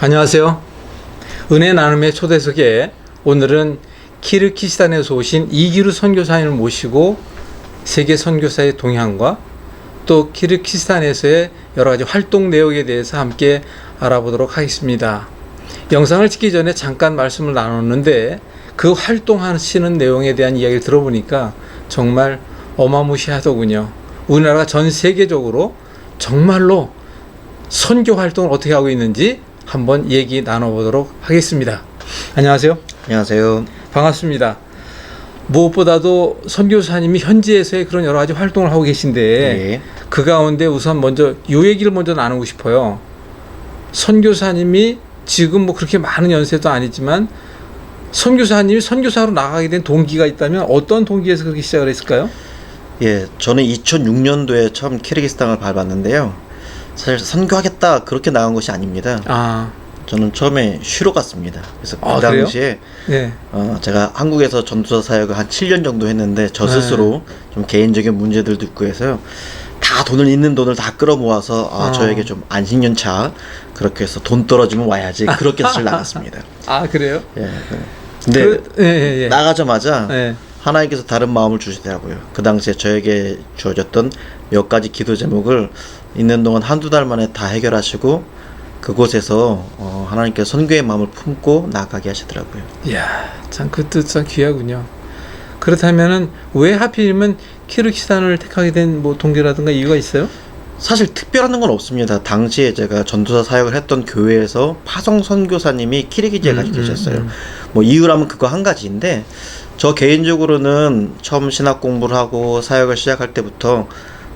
안녕하세요. 은혜 나눔의 초대석에 오늘은 키르키스탄에서 오신 이기루 선교사님을 모시고 세계 선교사의 동향과 또 키르키스탄에서의 여러 가지 활동 내역에 대해서 함께 알아보도록 하겠습니다. 영상을 찍기 전에 잠깐 말씀을 나눴는데 그 활동하시는 내용에 대한 이야기를 들어보니까 정말 어마무시하더군요. 우리나라가 전 세계적으로 정말로 선교 활동을 어떻게 하고 있는지 한번 얘기 나눠보도록 하겠습니다. 안녕하세요. 안녕하세요. 반갑습니다. 무엇보다도 선교사님이 현지에서의 그런 여러 가지 활동을 하고 계신데 예. 그 가운데 우선 먼저 요 얘기를 먼저 나누고 싶어요. 선교사님이 지금 뭐 그렇게 많은 연세도 아니지만 선교사님이 선교사로 나가게 된 동기가 있다면 어떤 동기에서 그렇게 시작을 했을까요? 예, 저는 2006년도에 처음 키르기스탄을 밟았는데요. 사실 선교하겠다 그렇게 나간 것이 아닙니다. 아, 저는 처음에 쉬러 갔습니다. 그래서 그 아, 그래요? 당시에 네. 어, 제가 한국에서 전도사 사역을 한 7년 정도 했는데 저 네. 스스로 좀 개인적인 문제들도 있고 해서요. 다 돈을 있는 돈을 다 끌어 모아서 아, 어. 저에게 좀 안식년차 그렇게 해서 돈 떨어지면 와야지 그렇게 사실 나갔습니다. 아 그래요? 예. 근데 그, 예, 예, 예. 나가자마자 예. 하나님께서 다른 마음을 주시더라고요. 그 당시에 저에게 주어졌던 몇 가지 기도 제목을 있는 동안 한두 달 만에 다 해결하시고 그곳에서 어, 하나님께서 선교의 마음을 품고 나가게 하시더라고요. 이야, 참 그 뜻 참 귀하군요. 그렇다면은 왜 하필이면 키르키스탄을 택하게 된 뭐 동기라든가 이유가 있어요? 사실 특별한 건 없습니다. 당시에 제가 전도사 사역을 했던 교회에서 파송 선교사님이 키르기지에 같이 음, 계셨어요. 음, 음. 뭐 이유라면 그거 한 가지인데 저 개인적으로는 처음 신학 공부를 하고 사역을 시작할 때부터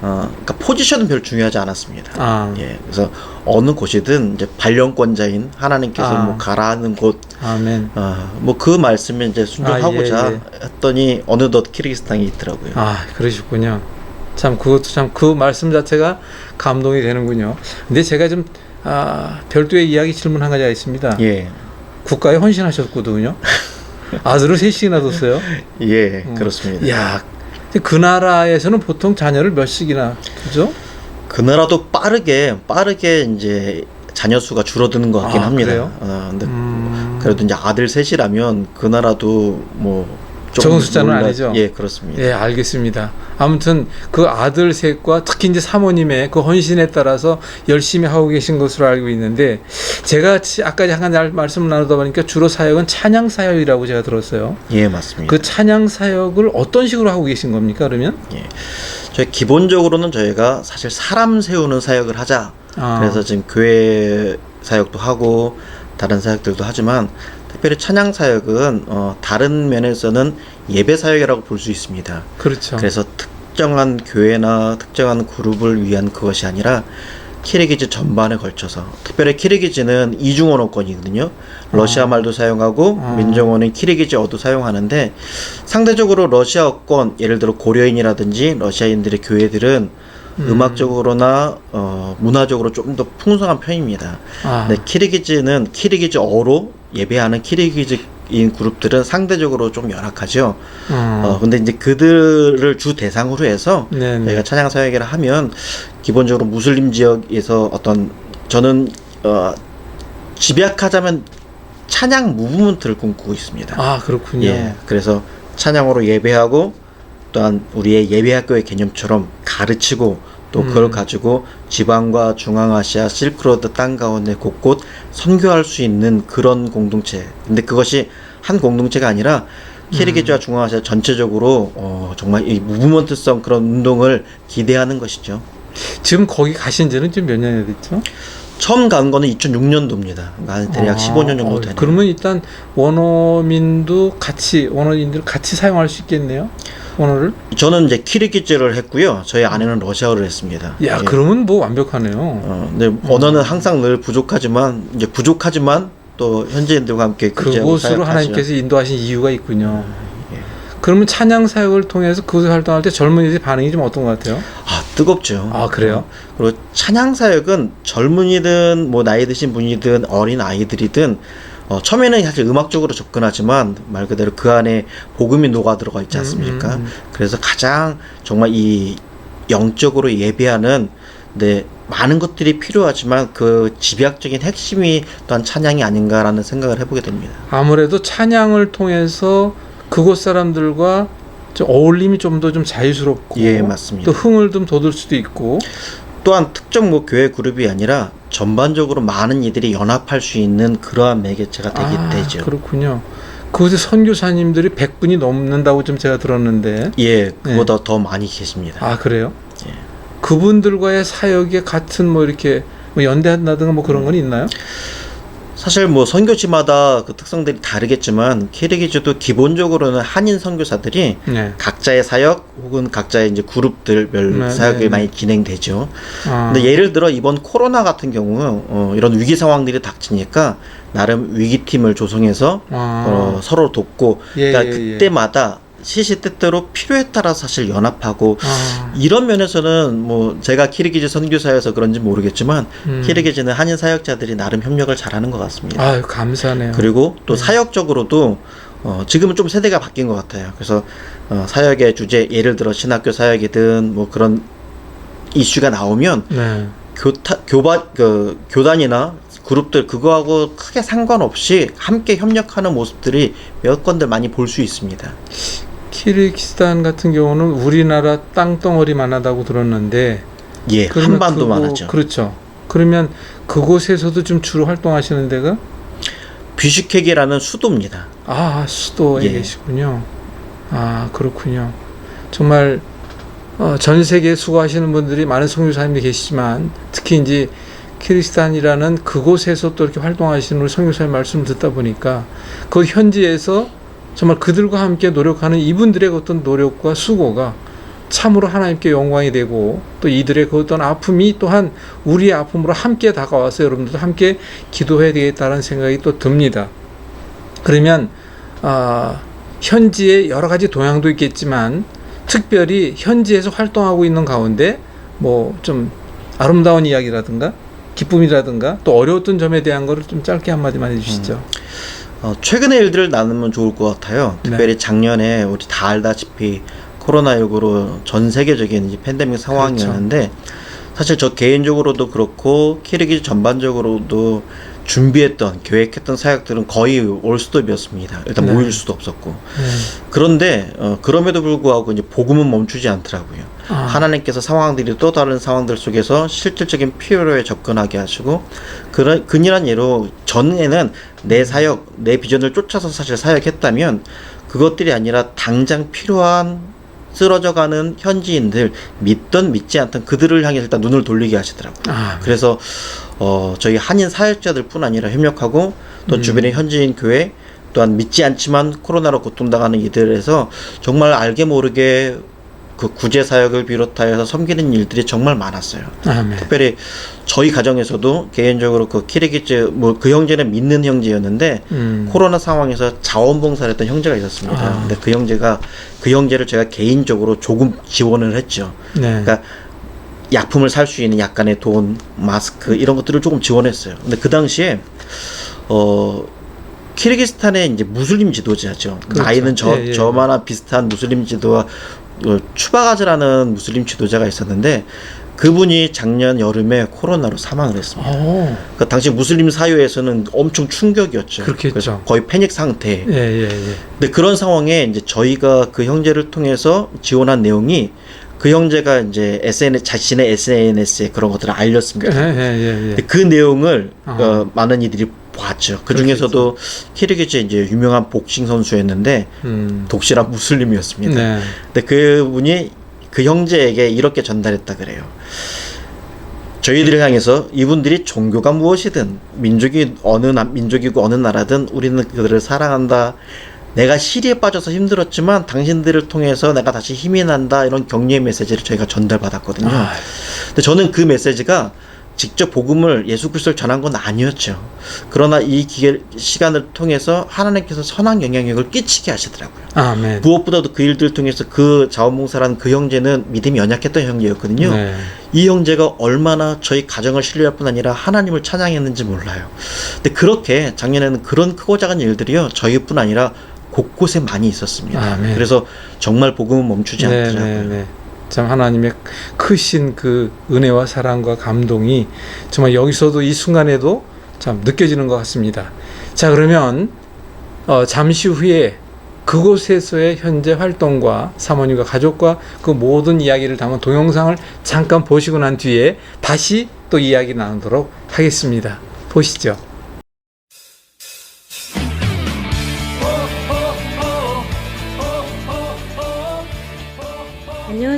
어, 그러니까 포지션은 별 중요하지 않았습니다. 아, 예, 그래서 어느 곳이든 이제 발령권자인 하나님께서 아. 뭐 가라는 곳, 아멘. 아, 뭐그 말씀에 이제 순종하고자 아, 예, 했더니 어느덧 키르기스탄이 있더라고요. 아, 그러셨군요. 참 그것도 참 그 말씀 자체가 감동이 되는군요. 근데 제가 좀 아, 별도의 이야기 질문 한 가지가 있습니다. 예, 국가에 헌신하셨거든요. 아들을 셋씩이나 뒀어요. 예, 음. 그렇습니다. 야, 그 나라에서는 보통 자녀를 몇씩이나 두죠? 그 나라도 빠르게 빠르게 이제 자녀 수가 줄어드는 것 같긴 아, 합니다. 그래요? 어, 근데 음, 그래도 이제 아들 셋이라면 그 나라도 뭐 적은 숫자는 놀라- 아니죠? 예, 그렇습니다. 예, 알겠습니다. 아무튼 그 아들 셋과 특히 이제 사모님의 그 헌신에 따라서 열심히 하고 계신 것으로 알고 있는데 제가 치- 아까 잠깐 날- 말씀을 나누다 보니까 주로 사역은 찬양 사역이라고 제가 들었어요. 예, 맞습니다. 그 찬양 사역을 어떤 식으로 하고 계신 겁니까? 그러면? 예. 저희 기본적으로는 저희가 사실 사람 세우는 사역을 하자. 아, 그래서 지금 교회 사역도 하고 다른 사역들도 하지만 특별히 찬양 사역은 어, 다른 면에서는 예배 사역이라고 볼 수 있습니다. 그렇죠. 그래서 특정한 교회나 특정한 그룹을 위한 그것이 아니라 키르기즈 전반에 걸쳐서 특별히 키르기즈는 이중 언어권이거든요. 러시아 어. 말도 사용하고 어. 민정어는 키르기즈어도 사용하는데 상대적으로 러시아어권 예를 들어 고려인이라든지 러시아인들의 교회들은 음. 악적으로나 어, 문화적으로 조금 더 풍성한 편입니다. 아, 네, 키르기즈는 키르기즈어로 예배하는 키르기즈인 그룹들은 상대적으로 좀 열악하죠. 음, 어, 근데 이제 그들을 주 대상으로 해서 네네. 저희가 찬양 사역을 하면 기본적으로 무슬림 지역에서 어떤 저는 어, 집약하자면 찬양 무브먼트를 꿈꾸고 있습니다. 아, 그렇군요. 예, 그래서 찬양으로 예배하고 또한 우리의 예배학교의 개념처럼 가르치고 또 그걸 음. 가지고 지방과 중앙아시아 실크로드 땅 가운데 곳곳 선교할 수 있는 그런 공동체. 근데 그것이 한 공동체가 아니라 키르기즈와 중앙아시아 전체적으로 어, 정말 이 무브먼트성 그런 운동을 기대하는 것이죠. 지금 거기 가신 지는 지금 몇 년이 됐죠? 처음 간 거는 2006년도입니다. 한 대략 아, 15년 정도 어, 되네요. 그러면 일단 원어민도 같이 원어민들 같이 사용할 수 있겠네요. 언어를. 저는 이제 키르기즈를 했고요. 저희 아내는 러시아어를 했습니다. 야, 예. 그러면 뭐 완벽하네요. 어, 근데 언어는 항상 늘 부족하지만 이제 부족하지만 또 현지인들과 함께 그곳으로. 하나님께서 인도하신 이유가 있군요. 예. 그러면 찬양 사역을 통해서 그곳에 활동할 때 젊은이들 반응이 좀 어떤 것 같아요? 아 뜨겁죠. 아, 그래요? 어, 그리고 찬양 사역은 젊은이든 뭐 나이 드신 분이든 어린 아이들이든 어, 처음에는 사실 음악적으로 접근하지만 말 그대로 그 안에 복음이 녹아 들어가 있지 않습니까? 음, 음, 음. 그래서 가장 정말 이 영적으로 예배하는 네 많은 것들이 필요하지만 그 집약적인 핵심이 또한 찬양이 아닌가라는 생각을 해보게 됩니다. 아무래도 찬양을 통해서 그곳 사람들과 좀 어울림이 좀더좀 자유스럽고 예, 맞습니다. 또 흥을 좀 돋을 수도 있고 또한 특정 뭐 교회 그룹이 아니라 전반적으로 많은 이들이 연합할 수 있는 그러한 매개체가 되게 아, 되죠. 그렇군요. 그곳에 선교사님들이 100분이 넘는다고 좀 제가 들었는데 예, 그보다 더 많이 계십니다. 아 그래요? 예. 그분들과의 사역에 같은 뭐 이렇게 뭐 연대한다든가 뭐 그런 건 있나요? 사실 뭐 선교지마다 그 특성들이 다르겠지만 키르기즈도 기본적으로는 한인 선교사들이 네. 각자의 사역 혹은 각자의 이제 그룹들별 네, 사역이 네, 네. 많이 진행되죠. 아, 근데 예를 들어 이번 코로나 같은 경우 어, 이런 위기 상황들이 닥치니까 나름 위기팀을 조성해서 아, 어, 서로 돕고 예, 그러니까 예, 예. 그때마다 시시때때로 필요에 따라 사실 연합하고 아, 이런 면에서는 뭐 제가 키르기즈 선교사여서 그런지 모르겠지만 음. 키르기즈는 한인 사역자들이 나름 협력을 잘하는 것 같습니다. 아유 감사네요. 그리고 또 네. 사역적으로도 어, 지금은 좀 세대가 바뀐 것 같아요. 그래서 어, 사역의 주제 예를 들어 신학교 사역이든 뭐 그런 이슈가 나오면 네. 교타, 교바, 그, 교단이나 그룹들 그거하고 크게 상관없이 함께 협력하는 모습들이 몇 건들 많이 볼 수 있습니다. 키르기스탄 같은 경우는 우리나라 땅덩어리만 하다고 들었는데 예, 한반도만 그거- 하죠. 그렇죠. 그러면 그곳에서도 좀 주로 활동하시는 데가 비슈케기라는 수도입니다. 아 수도에 예. 계시군요. 아 그렇군요. 정말 어, 전 세계에 수고하시는 분들이 많은 선교사님들이 계시지만 특히 이제 키르기스탄이라는 그곳에서 또 이렇게 활동하시는 우리 선교사의 말씀을 듣다 보니까 그 현지에서 정말 그들과 함께 노력하는 이분들의 어떤 노력과 수고가 참으로 하나님께 영광이 되고 또 이들의 그 어떤 아픔이 또한 우리의 아픔으로 함께 다가와서 여러분들도 함께 기도해야 되겠다는 생각이 또 듭니다. 그러면 아, 현지에 여러 가지 동향도 있겠지만 특별히 현지에서 활동하고 있는 가운데 뭐 좀 아름다운 이야기라든가 기쁨이라든가 또 어려웠던 점에 대한 거를 좀 짧게 한마디만 해주시죠. 어, 최근의 일들을 나누면 좋을 것 같아요. 네. 특별히 작년에 우리 다 알다시피 코로나19로 전 세계적인 이 팬데믹 상황이었는데 사실 저 개인적으로도 그렇고 키르기즈 전반적으로도 준비했던 계획했던 사역들은 거의 올 수도 비었습니다. 일단 네. 모일 수도 없었고 네. 그런데 어, 그럼에도 불구하고 이제 복음은 멈추지 않더라고요. 아, 하나님께서 상황들이 또 다른 상황들 속에서 실질적인 필요에 접근하게 하시고 그런 근이란 예로 전에는 내 사역 내 비전을 쫓아서 사실 사역했다면 그것들이 아니라 당장 필요한 쓰러져가는 현지인들 믿던 믿지 않던 그들을 향해 일단 눈을 돌리게 하시더라고요. 아, 그래서 어, 저희 한인 사역자들뿐 아니라 협력하고 또 음. 주변의 현지인 교회 또한 믿지 않지만 코로나로 고통당하는 이들에서 정말 알게 모르게 그 구제 사역을 비롯하여서 섬기는 일들이 정말 많았어요. 아멘. 특별히 저희 가정에서도 개인적으로 그 키르기즈 뭐 그 형제는 믿는 형제였는데 음. 코로나 상황에서 자원봉사를 했던 형제가 있었습니다. 아. 근데 그 형제가 그 형제를 제가 개인적으로 조금 지원을 했죠. 네. 그러니까 약품을 살 수 있는 약간의 돈, 마스크 이런 것들을 조금 지원했어요. 근데 그 당시에 어 키르기스탄의 이제 무슬림 지도자죠. 그렇죠. 나이는 저 예, 예. 저만한 비슷한 무슬림 지도와 어, 추바가즈라는 무슬림 지도자가 있었는데 그분이 작년 여름에 코로나로 사망을 했습니다. 오. 그 당시 무슬림 사회에서는 엄청 충격이었죠. 그렇겠죠. 거의 패닉 상태. 예, 예, 예. 근데 그런 상황에 이제 저희가 그 형제를 통해서 지원한 내용이 그 형제가 이제 SNS 자신의 SNS에 그런 것들을 예, 알렸습니다. 예, 예, 예. 근데 그 내용을 아. 어, 많은 이들이 봤죠. 그 중에서도 키르기즈 이제 유명한 복싱 선수였는데 음. 독실한 무슬림이었습니다. 네. 근데 그분이 그 형제에게 이렇게 전달했다 그래요. 저희들을 향해서 이분들이 종교가 무엇이든 민족이 어느 나, 민족이고 어느 나라든 우리는 그들을 사랑한다. 내가 시리에 빠져서 힘들었지만 당신들을 통해서 내가 다시 힘이 난다 이런 격려의 메시지를 저희가 전달받았거든요. 아, 근데 저는 그 메시지가 직접 복음을 예수 그리스도를 전한 건 아니었죠. 그러나 이 기회, 시간을 통해서 하나님께서 선한 영향력을 끼치게 하시더라고요. 아멘. 무엇보다도 그 일들을 통해서 그 자원봉사라는 그 형제는 믿음이 연약했던 형제였거든요. 네. 이 형제가 얼마나 저희 가정을 신뢰할 뿐 아니라 하나님을 찬양했는지 몰라요. 근데 그렇게 작년에는 그런 크고 작은 일들이요 저희뿐 아니라 곳곳에 많이 있었습니다. 아멘. 그래서 정말 복음은 멈추지 네, 않더라고요. 네, 네. 참 하나님의 크신 그 은혜와 사랑과 감동이 정말 여기서도 이 순간에도 참 느껴지는 것 같습니다. 자, 그러면 어, 잠시 후에 그곳에서의 현재 활동과 사모님과 가족과 그 모든 이야기를 담은 동영상을 잠깐 보시고 난 뒤에 다시 또 이야기 나누도록 하겠습니다. 보시죠.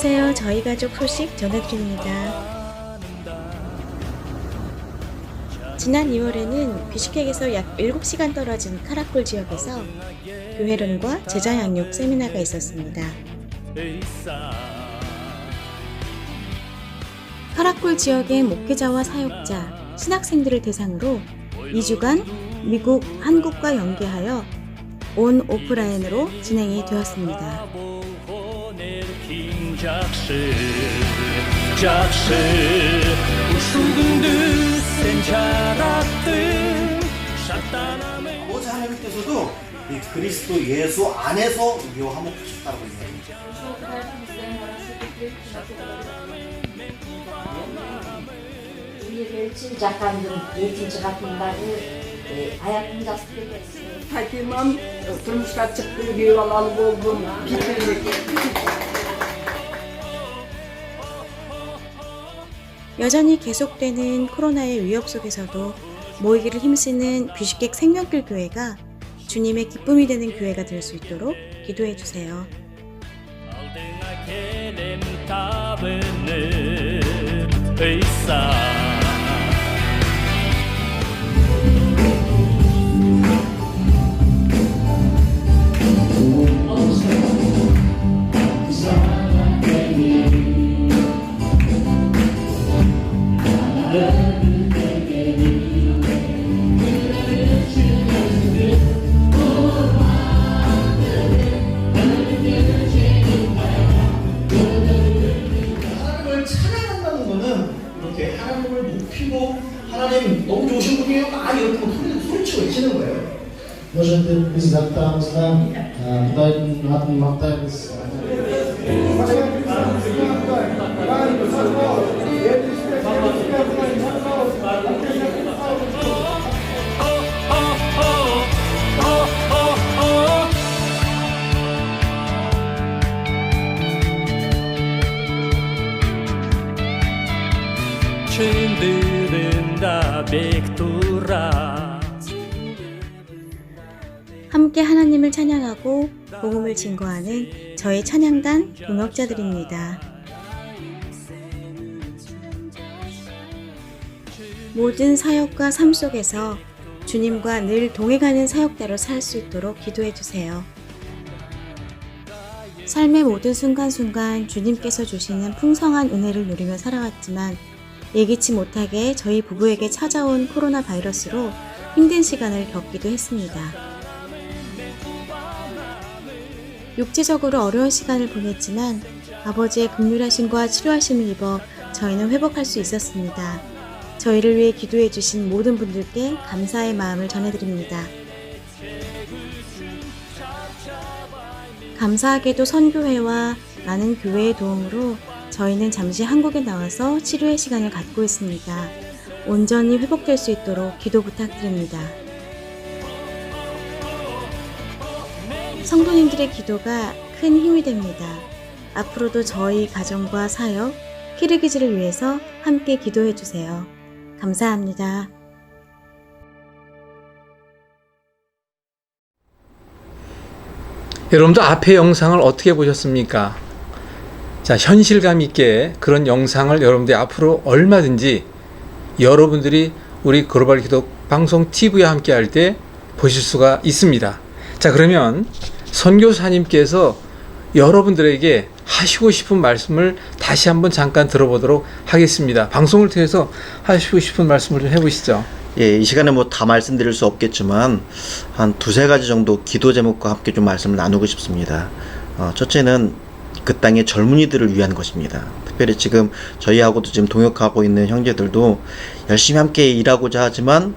안녕하세요. 저희 가족 소식 전해드립니다. 지난 2월에는 비슈케크에서 약 7시간 떨어진 카라콜 지역에서 교회론과 제자 양육 세미나가 있었습니다. 카라콜 지역의 목회자와 사역자, 신학생들을 대상으로 2주간 미국, 한국과 연계하여 온 오프라인으로 진행이 되었습니다. 작스 작스 우스운 듯센 자락들 사탄함의 아버지 하나님께서도 이 그리스도 예수 안에서 묘함을 하셨다고 이야기합니다. 우리를 침착한 예침착한다고 ayaklarımız aslında Fatimam turmuşa çıktı bir alalı oldum. Bitirdik. 여전히 계속되는 코로나의 위협 속에서도 모이기를 힘쓰는 비슈객 생명길 교회가 주님의 기쁨이 되는 교회가 될 수 있도록 기도해 주세요. kelem 하나님을 찬양하고 복음을 증거하는 저희 찬양단 동역자들입니다. 모든 사역과 삶 속에서 주님과 늘 동행하는 사역자로 살 수 있도록 기도해 주세요. 삶의 모든 순간순간 주님께서 주시는 풍성한 은혜를 누리며 살아왔지만 예기치 못하게 저희 부부에게 찾아온 코로나 바이러스로 힘든 시간을 겪기도 했습니다. 육체적으로 어려운 시간을 보냈지만 아버지의 극률하심과 치료하심을 입어 저희는 회복할 수 있었습니다. 저희를 위해 기도해 주신 모든 분들께 감사의 마음을 전해드립니다. 감사하게도 선교회와 많은 교회의 도움으로 저희는 잠시 한국에 나와서 치료의 시간을 갖고 있습니다. 온전히 회복될 수 있도록 기도 부탁드립니다. 성도님들의 기도가 큰 힘이 됩니다. 앞으로도 저희 가정과 사역, 키르기즈를 위해서 함께 기도해 주세요. 감사합니다. 여러분도 앞의 영상을 어떻게 보셨습니까? 자, 현실감 있게 그런 영상을 여러분들이 앞으로 얼마든지 여러분들이 우리 글로벌 기도 방송 TV와 함께 할 때 보실 수가 있습니다. 자, 그러면 선교사님께서 여러분들에게 하시고 싶은 말씀을 다시 한번 잠깐 들어보도록 하겠습니다. 방송을 통해서 하시고 싶은 말씀을 좀 해보시죠. 예, 이 시간에 뭐 다 말씀드릴 수 없겠지만 한 두세 가지 정도 기도 제목과 함께 좀 말씀을 나누고 싶습니다. 어, 첫째는 그 땅의 젊은이들을 위한 것입니다. 특별히 지금 저희하고도 지금 동역하고 있는 형제들도 열심히 함께 일하고자 하지만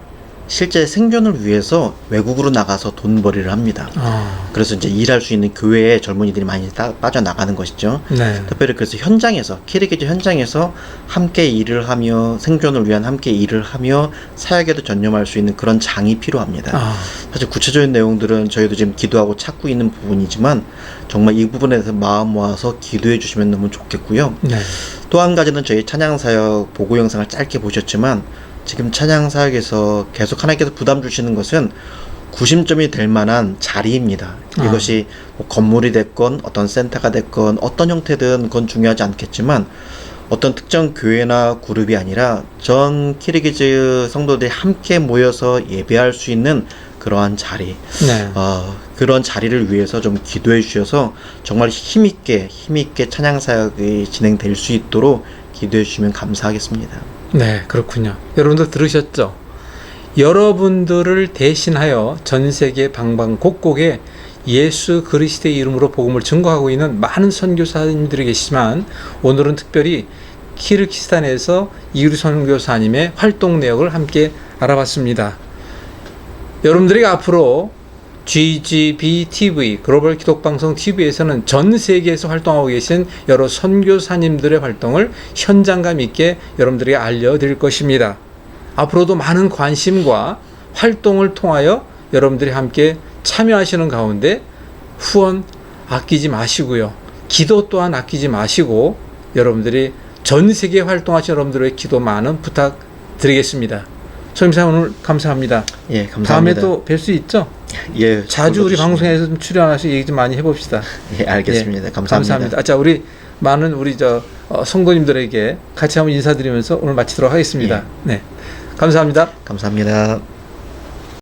실제 생존을 위해서 외국으로 나가서 돈벌이를 합니다. 아, 그래서 이제 일할 수 있는 교회에 젊은이들이 많이 따- 빠져나가는 것이죠. 네. 특별히 그래서 현장에서 키르기즈 현장에서 함께 일을 하며 생존을 위한 함께 일을 하며 사역에도 전념할 수 있는 그런 장이 필요합니다. 아, 사실 구체적인 내용들은 저희도 지금 기도하고 찾고 있는 부분이지만 정말 이 부분에 대해서 마음 모아서 기도해 주시면 너무 좋겠고요. 네. 또한 가지는 저희 찬양 사역 보고 영상을 짧게 보셨지만 지금 찬양 사역에서 계속 하나님께서 부담 주시는 것은 구심점이 될 만한 자리입니다. 아. 이것이 뭐 건물이 됐건 어떤 센터가 됐건 어떤 형태든 그건 중요하지 않겠지만 어떤 특정 교회나 그룹이 아니라 전 키르기즈 성도들이 함께 모여서 예배할 수 있는 그러한 자리, 네. 어, 그런 자리를 위해서 좀 기도해 주셔서 정말 힘있게 힘있게 찬양 사역이 진행될 수 있도록 기도해 주시면 감사하겠습니다. 네, 그렇군요. 여러분들 들으셨죠? 여러분들을 대신하여 전 세계 방방곡곡에 예수 그리스도의 이름으로 복음을 증거하고 있는 많은 선교사님들이 계시지만 오늘은 특별히 키르키스탄에서 이유리 선교사님의 활동 내역을 함께 알아봤습니다. 여러분들이 앞으로 GGB TV 글로벌 기독방송 TV에서는 전 세계에서 활동하고 계신 여러 선교사님들의 활동을 현장감 있게 여러분들에게 알려드릴 것입니다. 앞으로도 많은 관심과 활동을 통하여 여러분들이 함께 참여하시는 가운데 후원 아끼지 마시고요. 기도 또한 아끼지 마시고 여러분들이 전 세계 활동하시는 여러분들의 기도 많은 부탁드리겠습니다. 소임사 오늘 감사합니다. 예, 다음에 감사합니다. 또뵐 수 있죠? 예, 자주 우리 방송에서 좀 출연하셔서 얘기 좀 많이 해봅시다. 예, 알겠습니다. 예, 감사합니다. 아, 자, 우리 많은 우리 저 어, 성도님들에게 같이 한번 인사드리면서 오늘 마치도록 하겠습니다. 예. 네, 감사합니다. 감사합니다.